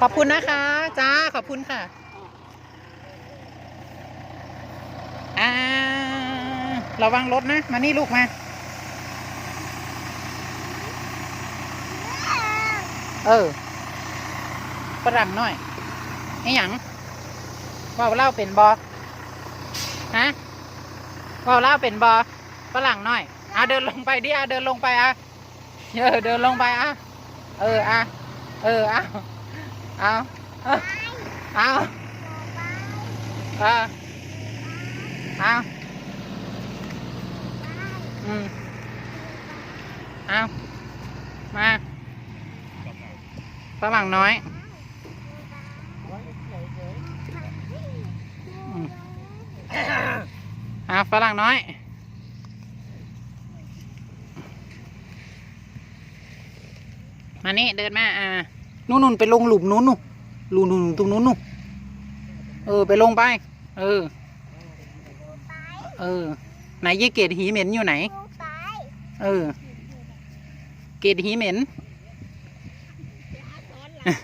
ขอบคุณนะคะ จ้าขอบคุณค่ะอ่าระวังรถนะ มานี่ลูกมา เออฝรั่งหน่อยนี่หยังว่าเล่าเป็นบอฮะว่าเล่าเป็นบอฝรั่งหน่อยอะเดินลงไปดิอะเดินลงไปอะเออเดินลงไปอะเอออะเออเอา เอาเอาเอาเออเอาอืมเอามาฝรั่งน้อยอืมอะฝรั่งน้อย มานี่เดินมาอ่า นู่นนู่นไปลงหลุมนู้นนู่หลุมนู่นตรงนู้นนู่เออ ไปลงไป เออ เออ ไหนยี่เกตหีเหม็นอยู่ไหน เออ เกตหีเหม็นนี่